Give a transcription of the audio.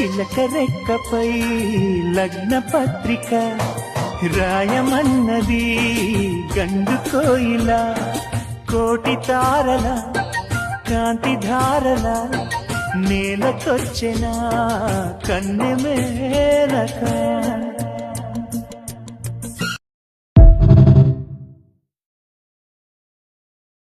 చిలక రెక్కపై లగ్న పత్రిక రాయమన్నది గండు కోయిల కోటి తారల కాంతి ధారల నేలకొచ్చిన కన్నె మేనక.